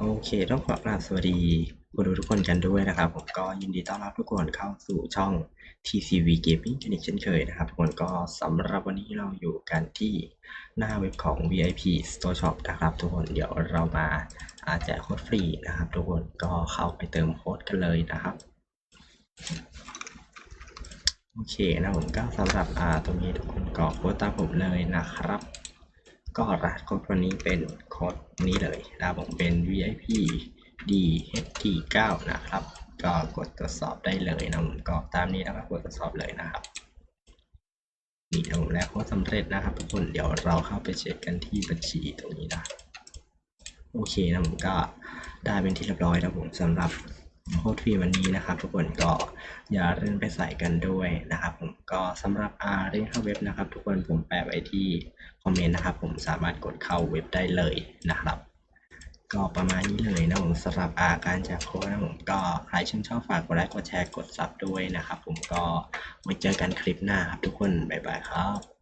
โอเค ต้องขอกราบสวัสดีผู้ดูทุกคนกันด้วยนะครับ ผมก็ยินดีต้อนรับทุกคนเข้าสู่ช่อง TCV Gaming กันอีกเช่นเคยนะครับทุกคนก็สำหรับวันนี้เราอยู่กันที่หน้าเว็บของ VIP Store Shop นะครับ ทุกคนเดี๋ยวเรามาอาแจกโค้ดฟรีนะครับ ทุกคนก็เข้าไปเติมโค้ดกันเลยนะครับโอเคนะผมก็สำหรับอ่าตรงนี้ทุกคนก็โค้ดตามผมเลยนะครับ ก็รหัสโค้ดวันนี้เป็นโค้ดนี้เลยนะผมเป็น VIP DHT9 นะครับ ก็กดตรวจสอบได้เลยนะผมก็ตามนี้แล้วก็กดตรวจสอบเลยนะครับนี่นะผมแล้วโค้ดสำเร็จนะครับ ทุกคนเดี๋ยวเราเข้าไปเช็คกันที่บัญชีตรงนี้นะโอเคนะผมก็ได้เป็นที่เรียบร้อยแล้วผมสำหรับ โค้ดฟรีวันนี้นะครับ ทุกคนก็อย่าลืมไปใส่กันด้วยนะครับ ผมก็สำหรับอาเรนเข้าเว็บนะครับ ทุกคนผมแปะไว้ที่คอมเมนต์นะครับ ผมสามารถกดเข้าเว็บได้เลยนะครับ ก็ประมาณนี้เลยนะผมสำหรับอาการแจกโค้ดนะผมก็ใครชื่นชอบฝากกดไลค์กดแชร์กดซับด้วยนะครับ ผมก็ไว้เจอกันคลิปหน้าครับทุกคนบ๊ายบายครับ